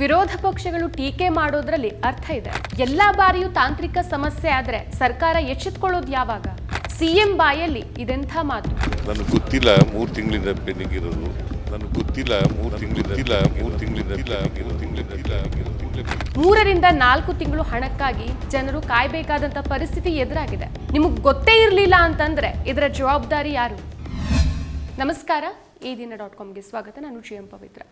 ವಿರೋಧ ಪಕ್ಷಗಳು ಟೀಕೆ ಮಾಡೋದ್ರಲ್ಲಿ ಅರ್ಥ ಇದೆ. ಎಲ್ಲಾ ಬಾರಿಯೂ ತಾಂತ್ರಿಕ ಸಮಸ್ಯೆ ಆದ್ರೆ ಸರ್ಕಾರ ಎಚ್ಚೆತ್ಕೊಳ್ಳೋದು ಯಾವಾಗ? ಸಿಎಂ ಬಾಯಲ್ಲಿ ಇದೆಂಥ ಮಾತು. ನನಗೆ ಗೊತ್ತಿಲ್ಲ ಮೂರು ತಿಂಗಳಿಂದ ಪೆಂಡಿಂಗ್ ಇರೋದು. ನನಗೆ ಗೊತ್ತಿಲ್ಲ ಮೂರು ತಿಂಗಳಿಂದ ಇಲ್ಲ ಮೂರು ತಿಂಗಳಿಂದ ಇಲ್ಲ ಮೂರು ತಿಂಗಳಿಂದ ಇಲ್ಲ ಮೂರು ತಿಂಗಳಿಂದ ಮೂರರಿಂದ ನಾಲ್ಕು ತಿಂಗಳು ಹಣಕ್ಕಾಗಿ ಜನರು ಕಾಯಬೇಕಾದಂಥ ಪರಿಸ್ಥಿತಿ ಎದುರಾಗಿದೆ. ನಿಮಗೆ ಗೊತ್ತೇ ಇರಲಿಲ್ಲ ಅಂತಂದ್ರೆ ಇದರ ಜವಾಬ್ದಾರಿ ಯಾರು? ನಮಸ್ಕಾರ. ಈ ದಿನ ಡಾಟ್ ಕಾಮ್ಗೆ ಸ್ವಾಗತ. ನಾನು ಜಿ ಎಂ ಪವಿತ್ರ.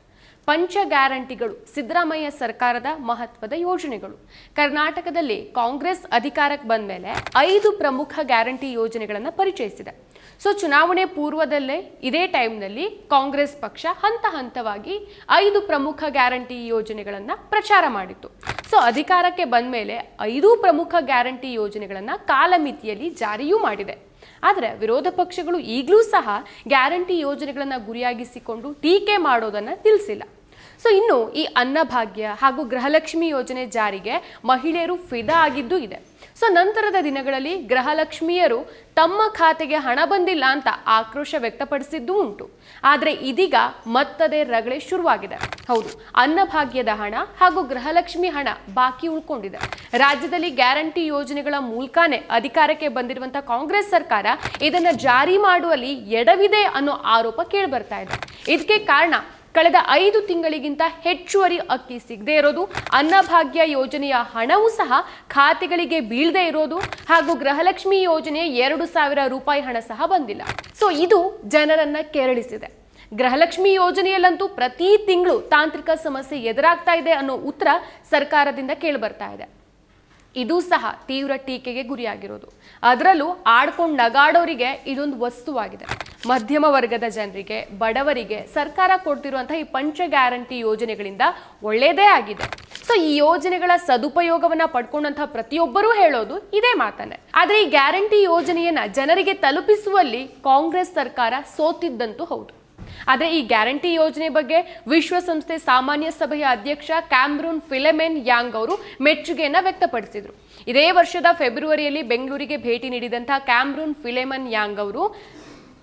ಪಂಚ ಗ್ಯಾರಂಟಿಗಳು ಸಿದ್ದರಾಮಯ್ಯ ಸರ್ಕಾರದ ಮಹತ್ವದ ಯೋಜನೆಗಳು. ಕರ್ನಾಟಕದಲ್ಲಿ ಕಾಂಗ್ರೆಸ್ ಅಧಿಕಾರಕ್ಕೆ ಬಂದ ಮೇಲೆ ಐದು ಪ್ರಮುಖ ಗ್ಯಾರಂಟಿ ಯೋಜನೆಗಳನ್ನು ಪರಿಚಯಿಸಿದೆ. ಸೊ, ಚುನಾವಣೆ ಪೂರ್ವದಲ್ಲೇ ಇದೇ ಟೈಮ್ನಲ್ಲಿ ಕಾಂಗ್ರೆಸ್ ಪಕ್ಷ ಹಂತ ಹಂತವಾಗಿ ಐದು ಪ್ರಮುಖ ಗ್ಯಾರಂಟಿ ಯೋಜನೆಗಳನ್ನು ಪ್ರಚಾರ ಮಾಡಿತ್ತು. ಸೊ, ಅಧಿಕಾರಕ್ಕೆ ಬಂದ ಮೇಲೆ ಐದು ಪ್ರಮುಖ ಗ್ಯಾರಂಟಿ ಯೋಜನೆಗಳನ್ನು ಕಾಲಮಿತಿಯಲ್ಲಿ ಜಾರಿಯೂ ಮಾಡಿದೆ. ಆದರೆ ವಿರೋಧ ಪಕ್ಷಗಳು ಈಗಲೂ ಸಹ ಗ್ಯಾರಂಟಿ ಯೋಜನೆಗಳನ್ನು ಗುರಿಯಾಗಿಸಿಕೊಂಡು ಟೀಕೆ ಮಾಡೋದನ್ನು ತಿಳಿಸಿಲ್ಲ ಸೊ ಇನ್ನು ಈ ಅನ್ನಭಾಗ್ಯ ಹಾಗೂ ಗೃಹಲಕ್ಷ್ಮಿ ಯೋಜನೆ ಜಾರಿಗೆ ಮಹಿಳೆಯರು ಫಿದಾ ಆಗಿದ್ದು ಇದೆ. ಸೊ ನಂತರದ ದಿನಗಳಲ್ಲಿ ಗೃಹಲಕ್ಷ್ಮಿಯರು ತಮ್ಮ ಖಾತೆಗೆ ಹಣ ಬಂದಿಲ್ಲ ಅಂತ ಆಕ್ರೋಶ ವ್ಯಕ್ತಪಡಿಸಿದ್ದೂ ಉಂಟು. ಆದರೆ ಇದೀಗ ಮತ್ತದೇ ರಗಳೆ ಶುರುವಾಗಿದೆ. ಹೌದು, ಅನ್ನಭಾಗ್ಯದ ಹಣ ಹಾಗೂ ಗೃಹಲಕ್ಷ್ಮಿ ಹಣ ಬಾಕಿ ಉಳ್ಕೊಂಡಿದೆ. ರಾಜ್ಯದಲ್ಲಿ ಗ್ಯಾರಂಟಿ ಯೋಜನೆಗಳ ಮೂಲಕನೇ ಅಧಿಕಾರಕ್ಕೆ ಬಂದಿರುವಂತಹ ಕಾಂಗ್ರೆಸ್ ಸರ್ಕಾರ ಇದನ್ನ ಜಾರಿ ಮಾಡುವಲ್ಲಿ ಎಡವಿದೆ ಅನ್ನೋ ಆರೋಪ ಕೇಳಿಬರ್ತಾ ಇದೆ. ಇದಕ್ಕೆ ಕಾರಣ ಕಳೆದ ಐದು ತಿಂಗಳಿಗಿಂತ ಹೆಚ್ಚುವರಿ ಅಕ್ಕಿ ಸಿಗದೆ ಇರೋದು, ಅನ್ನಭಾಗ್ಯ ಯೋಜನೆಯ ಹಣವೂ ಸಹ ಖಾತೆಗಳಿಗೆ ಬೀಳದೆ ಇರೋದು ಹಾಗೂ ಗೃಹಲಕ್ಷ್ಮಿ ಯೋಜನೆಯ ಎರಡು ಸಾವಿರ ರೂಪಾಯಿ ಹಣ ಸಹ ಬಂದಿಲ್ಲ. ಸೊ ಇದು ಜನರನ್ನ ಕೆರಳಿಸಿದೆ. ಗೃಹಲಕ್ಷ್ಮಿ ಯೋಜನೆಯಲ್ಲಂತೂ ಪ್ರತಿ ತಿಂಗಳು ತಾಂತ್ರಿಕ ಸಮಸ್ಯೆ ಎದುರಾಗ್ತಾ ಇದೆ ಅನ್ನೋ ಉತ್ತರ ಸರ್ಕಾರದಿಂದ ಕೇಳಿಬರ್ತಾ ಇದೆ. ಇದು ಸಹ ತೀವ್ರ ಟೀಕೆಗೆ ಗುರಿಯಾಗಿರೋದು. ಅದರಲ್ಲೂ ಆಡ್ಕೊಂಡು ನಗಾಡೋರಿಗೆ ಇದೊಂದು ವಸ್ತುವಾಗಿದೆ. ಮಧ್ಯಮ ವರ್ಗದ ಜನರಿಗೆ, ಬಡವರಿಗೆ ಸರ್ಕಾರ ಕೊಡ್ತಿರುವಂತಹ ಈ ಪಂಚ ಗ್ಯಾರಂಟಿ ಯೋಜನೆಗಳಿಂದ ಒಳ್ಳೆಯದೇ ಆಗಿದೆ. ಸೊ ಈ ಯೋಜನೆಗಳ ಸದುಪಯೋಗವನ್ನ ಪಡ್ಕೊಂಡಂತಹ ಪ್ರತಿಯೊಬ್ಬರೂ ಹೇಳೋದು ಇದೇ ಮಾತನ್ನೇ. ಆದ್ರೆ ಈ ಗ್ಯಾರಂಟಿ ಯೋಜನೆಯನ್ನ ಜನರಿಗೆ ತಲುಪಿಸುವಲ್ಲಿ ಕಾಂಗ್ರೆಸ್ ಸರ್ಕಾರ ಸೋತಿದ್ದಂತೂ ಹೌದು. ಆದರೆ ಈ ಗ್ಯಾರಂಟಿ ಯೋಜನೆ ಬಗ್ಗೆ ವಿಶ್ವಸಂಸ್ಥೆ ಸಾಮಾನ್ಯ ಸಭೆಯ ಅಧ್ಯಕ್ಷ ಕ್ಯಾಮ್ರೂನ್ ಫಿಲೆಮೆನ್ ಯಾಂಗ್ ಅವರು ಮೆಚ್ಚುಗೆಯನ್ನ ವ್ಯಕ್ತಪಡಿಸಿದರು. ಇದೇ ವರ್ಷದ ಫೆಬ್ರವರಿಯಲ್ಲಿ ಬೆಂಗಳೂರಿಗೆ ಭೇಟಿ ನೀಡಿದಂಥ ಕ್ಯಾಮ್ರೂನ್ ಫಿಲೆಮನ್ ಯಾಂಗ್ ಅವರು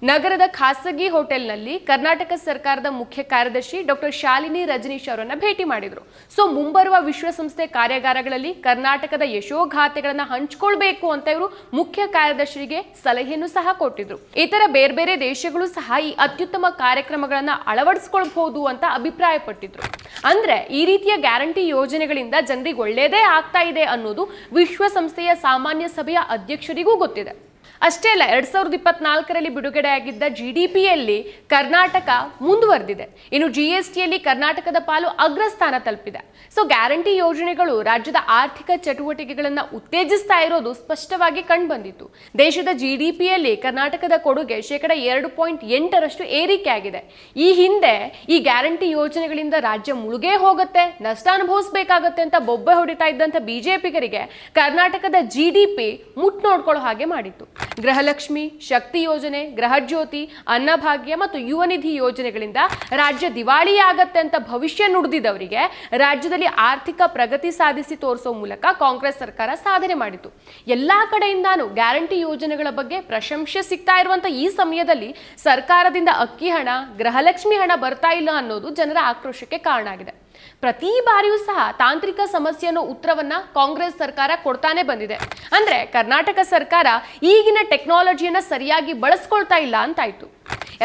ನಗರದ ಖಾಸಗಿ ಹೋಟೆಲ್ನಲ್ಲಿ ಕರ್ನಾಟಕ ಸರ್ಕಾರದ ಮುಖ್ಯ ಕಾರ್ಯದರ್ಶಿ ಡಾಕ್ಟರ್ ಶಾಲಿನಿ ರಜನೀಶ್ ಅವರನ್ನು ಭೇಟಿ ಮಾಡಿದರು. ಸೊ, ಮುಂಬರುವ ವಿಶ್ವಸಂಸ್ಥೆ ಕಾರ್ಯಾಗಾರಗಳಲ್ಲಿ ಕರ್ನಾಟಕದ ಯಶೋಗಾಥೆಗಳನ್ನ ಹಂಚ್ಕೊಳ್ಬೇಕು ಅಂತ ಇವರು ಮುಖ್ಯ ಕಾರ್ಯದರ್ಶಿಗೆ ಸಲಹೆಯನ್ನು ಸಹ ಕೊಟ್ಟಿದ್ರು. ಇತರ ಬೇರೆ ಬೇರೆ ದೇಶಗಳು ಸಹ ಈ ಅತ್ಯುತ್ತಮ ಕಾರ್ಯಕ್ರಮಗಳನ್ನು ಅಳವಡಿಸ್ಕೊಳ್ಬಹುದು ಅಂತ ಅಭಿಪ್ರಾಯಪಟ್ಟಿದ್ರು. ಅಂದ್ರೆ, ಈ ರೀತಿಯ ಗ್ಯಾರಂಟಿ ಯೋಜನೆಗಳಿಂದ ಜನರಿಗೆ ಒಳ್ಳೆಯದೇ ಆಗ್ತಾ ಇದೆ ಅನ್ನೋದು ವಿಶ್ವಸಂಸ್ಥೆಯ ಸಾಮಾನ್ಯ ಸಭೆಯ ಅಧ್ಯಕ್ಷರಿಗೂ ಗೊತ್ತಿದೆ. ಅಷ್ಟೇ ಅಲ್ಲ, ಎರಡ್ ಸಾವಿರದ ಇಪ್ಪತ್ನಾಲ್ಕರಲ್ಲಿ ಬಿಡುಗಡೆಯಾಗಿದ್ದ ಜಿ ಡಿ ಪಿಯಲ್ಲಿ ಕರ್ನಾಟಕ ಮುಂದುವರೆದಿದೆ. ಇನ್ನು ಜಿ ಎಸ್ ಟಿಯಲ್ಲಿ ಕರ್ನಾಟಕದ ಪಾಲು ಅಗ್ರಸ್ಥಾನ ತಲುಪಿದೆ. ಸೊ ಗ್ಯಾರಂಟಿ ಯೋಜನೆಗಳು ರಾಜ್ಯದ ಆರ್ಥಿಕ ಚಟುವಟಿಕೆಗಳನ್ನು ಉತ್ತೇಜಿಸ್ತಾ ಇರೋದು ಸ್ಪಷ್ಟವಾಗಿ ಕಂಡುಬಂದಿತ್ತು. ದೇಶದ ಜಿ ಡಿ ಪಿಯಲ್ಲಿ ಕರ್ನಾಟಕದ ಕೊಡುಗೆ ಶೇಕಡ ಎರಡು ಪಾಯಿಂಟ್ ಎಂಟರಷ್ಟು ಏರಿಕೆ ಆಗಿದೆ. ಈ ಹಿಂದೆ ಈ ಗ್ಯಾರಂಟಿ ಯೋಜನೆಗಳಿಂದ ರಾಜ್ಯ ಮುಳುಗೇ ಹೋಗುತ್ತೆ, ನಷ್ಟ ಅನುಭವಿಸಬೇಕಾಗುತ್ತೆ ಅಂತ ಬೊಬ್ಬೆ ಹೊಡಿತಾ ಇದ್ದಂಥ ಬಿಜೆಪಿಗರಿಗೆ ಕರ್ನಾಟಕದ ಜಿ ಡಿ ಪಿ ಮುಟ್ ನೋಡ್ಕೊಳ್ಳೋ ಹಾಗೆ ಮಾಡಿತ್ತು. ಗೃಹಲಕ್ಷ್ಮಿ, ಶಕ್ತಿ ಯೋಜನೆ, ಗೃಹಜ್ಯೋತಿ, ಅನ್ನಭಾಗ್ಯ ಮತ್ತು ಯುವ ನಿಧಿ ಯೋಜನೆಗಳಿಂದ ರಾಜ್ಯ ದಿವಾಳಿ ಆಗತ್ತೆ ಅಂತ ಭವಿಷ್ಯ ನುಡಿದಿದ್ದವರಿಗೆ ರಾಜ್ಯದಲ್ಲಿ ಆರ್ಥಿಕ ಪ್ರಗತಿ ಸಾಧಿಸಿ ತೋರಿಸೋ ಮೂಲಕ ಕಾಂಗ್ರೆಸ್ ಸರ್ಕಾರ ಸಾಧನೆ ಮಾಡಿತು. ಎಲ್ಲ ಕಡೆಯಿಂದಾನು ಗ್ಯಾರಂಟಿ ಯೋಜನೆಗಳ ಬಗ್ಗೆ ಪ್ರಶಂಸೆ ಸಿಗ್ತಾ ಇರುವಂತ ಈ ಸಮಯದಲ್ಲಿ ಸರ್ಕಾರದಿಂದ ಅಕ್ಕಿ ಹಣ, ಗೃಹಲಕ್ಷ್ಮಿ ಹಣ ಬರ್ತಾ ಇಲ್ಲ ಅನ್ನೋದು ಜನರ ಆಕ್ರೋಶಕ್ಕೆ ಕಾರಣ ಆಗಿದೆ. ಪ್ರತಿ ಬಾರಿಯೂ ಸಹ ತಾಂತ್ರಿಕ ಸಮಸ್ಯೆ ಅನ್ನೋ ಉತ್ತರವನ್ನ ಕಾಂಗ್ರೆಸ್ ಸರ್ಕಾರ ಕೊಡ್ತಾನೆ ಬಂದಿದೆ. ಅಂದ್ರೆ ಕರ್ನಾಟಕ ಸರ್ಕಾರ ಈಗಿನ ಟೆಕ್ನಾಲಜಿಯನ್ನ ಸರಿಯಾಗಿ ಬಳಸ್ಕೊಳ್ತಾ ಇಲ್ಲ ಅಂತಾಯ್ತು.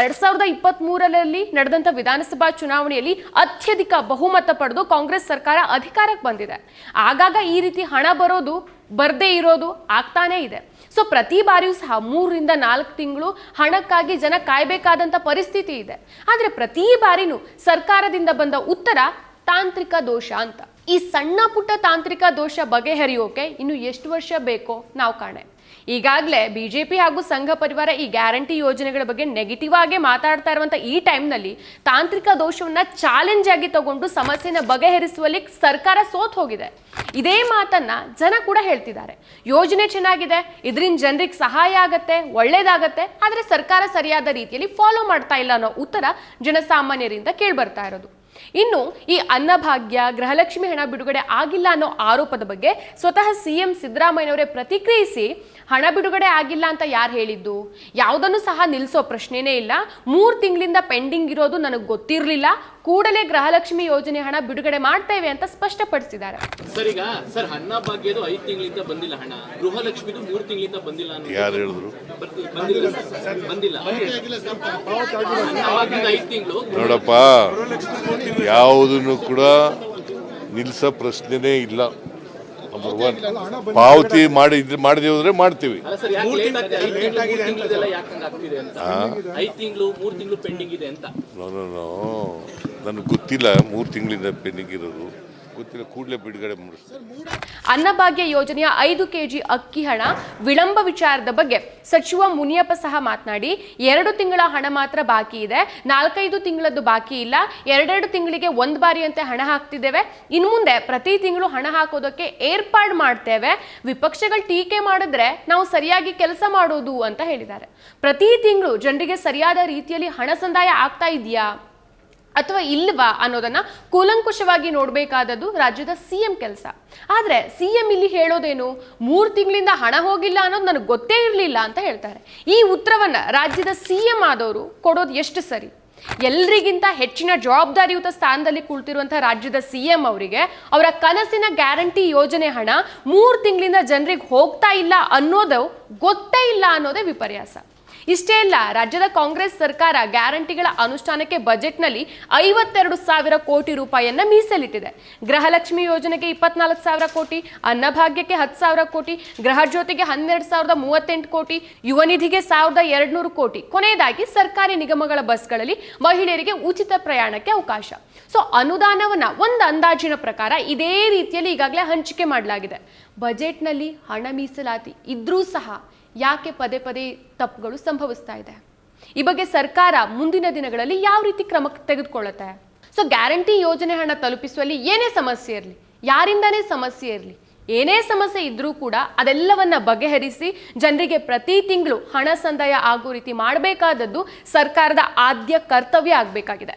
ಎರಡ್ ಸಾವಿರದ ಇಪ್ಪತ್ತ್ ಮೂರರಲ್ಲಿ ನಡೆದಂತ ವಿಧಾನಸಭಾ ಚುನಾವಣೆಯಲ್ಲಿ ಅತ್ಯಧಿಕ ಬಹುಮತ ಪಡೆದು ಕಾಂಗ್ರೆಸ್ ಸರ್ಕಾರ ಅಧಿಕಾರಕ್ಕೆ ಬಂದಿದೆ. ಆಗಾಗ ಈ ರೀತಿ ಹಣ ಬರೋದು, ಬರ್ದೇ ಇರೋದು ಆಗ್ತಾನೇ ಇದೆ. ಸೊ ಪ್ರತಿ ಬಾರಿಯೂ ಸಹ ಮೂರರಿಂದ ನಾಲ್ಕು ತಿಂಗಳು ಹಣಕ್ಕಾಗಿ ಜನ ಕಾಯಬೇಕಾದಂಥ ಪರಿಸ್ಥಿತಿ ಇದೆ. ಆದರೆ ಪ್ರತಿ ಬಾರಿನೂ ಸರ್ಕಾರದಿಂದ ಬಂದ ಉತ್ತರ ತಾಂತ್ರಿಕ ದೋಷ ಅಂತ. ಈ ಸಣ್ಣ ಪುಟ್ಟ ತಾಂತ್ರಿಕ ದೋಷ ಬಗೆಹರಿಯೋಕೆ ಇನ್ನು ಎಷ್ಟು ವರ್ಷ ಬೇಕೋ ನಾವು ಕಾಣೆ. ಈಗಾಗಲೇ ಬಿಜೆಪಿ ಹಾಗೂ ಸಂಘ ಪರಿವಾರ ಈ ಗ್ಯಾರಂಟಿ ಯೋಜನೆಗಳ ಬಗ್ಗೆ ನೆಗೆಟಿವ್ ಆಗಿ ಮಾತಾಡ್ತಾ ಇರುವಂತ ಈ ಟೈಮ್ನಲ್ಲಿ ತಾಂತ್ರಿಕ ದೋಷವನ್ನ ಚಾಲೆಂಜ್ ಆಗಿ ತಗೊಂಡು ಸಮಸ್ಯೆನ ಬಗೆಹರಿಸುವಲ್ಲಿ ಸರ್ಕಾರ ಸೋತ್ ಹೋಗಿದೆ. ಇದೇ ಮಾತನ್ನ ಜನ ಕೂಡ ಹೇಳ್ತಿದ್ದಾರೆ. ಯೋಜನೆ ಚೆನ್ನಾಗಿದೆ, ಇದರಿಂದ ಜನರಿಗೆ ಸಹಾಯ ಆಗತ್ತೆ, ಒಳ್ಳೇದಾಗತ್ತೆ, ಆದರೆ ಸರ್ಕಾರ ಸರಿಯಾದ ರೀತಿಯಲ್ಲಿ ಫಾಲೋ ಮಾಡ್ತಾ ಇಲ್ಲ ಅನ್ನೋ ಉತ್ತರ ಜನಸಾಮಾನ್ಯರಿಂದ ಕೇಳ್ಬರ್ತಾ ಇರೋದು. ಇನ್ನು ಈ ಅನ್ನಭಾಗ್ಯ, ಗೃಹಲಕ್ಷ್ಮಿ ಹಣ ಬಿಡುಗಡೆ ಆಗಿಲ್ಲ ಅನ್ನೋ ಆರೋಪದ ಬಗ್ಗೆ ಸ್ವತಃ ಸಿಎಂ ಸಿದ್ದರಾಮಯ್ಯನವರೇ ಪ್ರತಿಕ್ರಿಯಿಸಿ, ಹಣ ಬಿಡುಗಡೆ ಆಗಿಲ್ಲ ಅಂತ ಯಾರು ಹೇಳಿದ್ದು? ಯಾವುದನ್ನು ಸಹ ನಿಲ್ಲಿಸೋ ಪ್ರಶ್ನೆನೇ ಇಲ್ಲ. ಮೂರು ತಿಂಗಳಿಂದ ಪೆಂಡಿಂಗ್ ಇರೋದು ನನಗೆ ಗೊತ್ತಿರಲಿಲ್ಲ. ಕೂಡಲೇ ಗೃಹಲಕ್ಷ್ಮಿ ಯೋಜನೆ ಹಣ ಬಿಡುಗಡೆ ಮಾಡ್ತೇವೆ ಅಂತ ಸ್ಪಷ್ಟಪಡಿಸಿದ್ದಾರೆ. ಸರ್ ಈಗ ಸರ್ ಅನ್ನ ಭಾಗ್ಯದು ಐದು ತಿಂಗಳಿಂದ ಬಂದಿಲ್ಲ ಹಣ. ಗೃಹಲಕ್ಷ್ಮಿದು ಮೂರು ತಿಂಗಳಿಂದ ಬಂದಿಲ್ಲ ಯಾರು ಹೇಳಿದ್ರು? ಬಂದಿಲ್ಲ ಸರ್, ಬಂದಿಲ್ಲ. ಅನ್ನ ಭಾಗ್ಯದ ಐದ್ ತಿಂಗಳು. ನೋಡಪ್ಪ ಯಾವುದನ್ನು ಕೂಡ ನಿಲ್ಸ ಪ್ರಶ್ನೆನೇ ಇಲ್ಲ. ನಂಬರ್ ಒನ್ ಪಾವತಿ ಮಾಡಿ ಮಾಡಿದೆ ಹೋದ್ರೆ ಮಾಡ್ತೀವಿ. ಅಲ್ಲ ಸರ್ ಯಾಕೆ ಲೇಟ್ ಆಗ್ತಿದೆ ಐದ್ ತಿಂಗಳು ಮೂರ್ ತಿಂಗಳಿದೆಲ್ಲ ಯಾಕೆ ಹಂಗ್ ಆಗ್ತಿದೆ ಅಂತ? ಐದ್ ತಿಂಗಳು ಮೂರ್ ತಿಂಗಳು ಪೆಂಡಿಂಗ್ ಇದೆ ಅಂತ. ನೋ ನೋ ನೋ ನನಗೆ ಗೊತ್ತಿಲ್ಲ, ಮೂರು ತಿಂಗಳಿಂದ ಪೆಂಡಿಂಗ್ ಇರೋದು. ಗೊತ್ತಿಲ್ಲ, ಕೂಡಲೇ ಬಿಡುಗಡೆ ಅನ್ನಭಾಗ್ಯ ಯೋಜನೆಯ ಐದು ಕೆಜಿ ಅಕ್ಕಿ ಹಣ ವಿಳಂಬ ವಿಚಾರದ ಬಗ್ಗೆ ಸಚಿವ ಮುನಿಯಪ್ಪ ಸಹ ಮಾತನಾಡಿ, ಎರಡು ತಿಂಗಳ ಹಣ ಮಾತ್ರ ಬಾಕಿ ಇದೆ, ನಾಲ್ಕೈದು ತಿಂಗಳದ್ದು ಬಾಕಿ ಇಲ್ಲ, ಎರಡೆರಡು ತಿಂಗಳಿಗೆ ಒಂದು ಬಾರಿಯಂತೆ ಹಣ ಹಾಕ್ತಿದ್ದೇವೆ. ಇನ್ನು ಮುಂದೆ ಪ್ರತಿ ತಿಂಗಳು ಹಣ ಹಾಕೋದಕ್ಕೆ ಏರ್ಪಾಡು ಮಾಡ್ತೇವೆ. ವಿಪಕ್ಷಗಳು ಟೀಕೆ ಮಾಡಿದ್ರೆ ನಾವು ಸರಿಯಾಗಿ ಕೆಲಸ ಮಾಡೋದು ಅಂತ ಹೇಳಿದ್ದಾರೆ. ಪ್ರತಿ ತಿಂಗಳು ಜನರಿಗೆ ಸರಿಯಾದ ರೀತಿಯಲ್ಲಿ ಹಣ ಸಂದಾಯ ಆಗ್ತಾ ಇದೆಯಾ? ಅಥವಾ ಇಲ್ವಾ ಅನ್ನೋದನ್ನ ಕೂಲಂಕುಷವಾಗಿ ನೋಡಬೇಕಾದದ್ದು ರಾಜ್ಯದ ಸಿಎಂ ಕೆಲಸ. ಆದ್ರೆ ಸಿಎಂ ಇಲ್ಲಿ ಹೇಳೋದೇನು? ಮೂರು ತಿಂಗಳಿಂದ ಹಣ ಹೋಗಿಲ್ಲ ಅನ್ನೋದು ನನಗೆ ಗೊತ್ತೇ ಇರಲಿಲ್ಲ ಅಂತ ಹೇಳ್ತಾರೆ. ಈ ಉತ್ತರವನ್ನ ರಾಜ್ಯದ ಸಿಎಂ ಆದವರು ಕೊಡೋದು ಎಷ್ಟು ಸರಿ? ಎಲ್ರಿಗಿಂತ ಹೆಚ್ಚಿನ ಜವಾಬ್ದಾರಿಯುತ ಸ್ಥಾನದಲ್ಲಿ ಕುಳಿತಿರುವಂತಹ ರಾಜ್ಯದ ಸಿಎಂ ಅವರಿಗೆ ಅವರ ಕನಸಿನ ಗ್ಯಾರಂಟಿ ಯೋಜನೆ ಹಣ ಮೂರು ತಿಂಗಳಿಂದ ಜನರಿಗೆ ಹೋಗ್ತಾ ಇಲ್ಲ ಅನ್ನೋದು ಗೊತ್ತೇ ಇಲ್ಲ ಅನ್ನೋದೇ ವಿಪರ್ಯಾಸ. ಇಷ್ಟೇ ಅಲ್ಲ, ರಾಜ್ಯದ ಕಾಂಗ್ರೆಸ್ ಸರ್ಕಾರ ಗ್ಯಾರಂಟಿಗಳ ಅನುಷ್ಠಾನಕ್ಕೆ ಬಜೆಟ್ನಲ್ಲಿ ಐವತ್ತೆರಡು ಸಾವಿರ ಕೋಟಿ ರೂಪಾಯಿಯನ್ನ ಮೀಸಲಿಟ್ಟಿದೆ. ಗೃಹಲಕ್ಷ್ಮಿ ಯೋಜನೆಗೆ ಇಪ್ಪತ್ನಾಲ್ಕು ಸಾವಿರ ಕೋಟಿ, ಅನ್ನಭಾಗ್ಯಕ್ಕೆ ಹತ್ತು ಸಾವಿರ ಕೋಟಿ, ಗೃಹ ಜ್ಯೋತಿಗೆ ಹನ್ನೆರಡು ಸಾವಿರದ ಮೂವತ್ತೆಂಟು ಕೋಟಿ, ಯುವ ನಿಧಿಗೆ ಸಾವಿರದ ಎರಡ್ನೂರು ಕೋಟಿ. ಕೊನೆಯದಾಗಿ ಸರ್ಕಾರಿ ನಿಗಮಗಳ ಬಸ್ಗಳಲ್ಲಿ ಮಹಿಳೆಯರಿಗೆ ಉಚಿತ ಪ್ರಯಾಣಕ್ಕೆ ಅವಕಾಶ. ಸೊ, ಅನುದಾನವನ್ನ ಒಂದು ಅಂದಾಜಿನ ಪ್ರಕಾರ ಇದೇ ರೀತಿಯಲ್ಲಿ ಈಗಾಗಲೇ ಹಂಚಿಕೆ ಮಾಡಲಾಗಿದೆ. ಬಜೆಟ್ನಲ್ಲಿ ಹಣ ಮೀಸಲಾತಿ ಇದ್ರೂ ಸಹ ಯಾಕೆ ಪದೇ ಪದೇ ತಪ್ಪುಗಳು ಸಂಭವಿಸ್ತಾ ಇದೆ? ಈ ಬಗ್ಗೆ ಸರ್ಕಾರ ಮುಂದಿನ ದಿನಗಳಲ್ಲಿ ಯಾವ ರೀತಿ ಕ್ರಮ ತೆಗೆದುಕೊಳ್ಳುತ್ತೆ? ಸೊ ಗ್ಯಾರಂಟಿ ಯೋಜನೆ ಹಣ ತಲುಪಿಸುವಲ್ಲಿ ಏನೇ ಸಮಸ್ಯೆ ಇರಲಿ, ಯಾರಿಂದನೇ ಸಮಸ್ಯೆ ಇರಲಿ, ಏನೇ ಸಮಸ್ಯೆ ಇದ್ರೂ ಕೂಡ ಅದೆಲ್ಲವನ್ನ ಬಗೆಹರಿಸಿ ಜನರಿಗೆ ಪ್ರತಿ ತಿಂಗಳು ಹಣ ಸಂದಾಯ ಆಗೋ ರೀತಿ ಮಾಡಬೇಕಾದದ್ದು ಸರ್ಕಾರದ ಆದ್ಯ ಕರ್ತವ್ಯ ಆಗಬೇಕಾಗಿದೆ.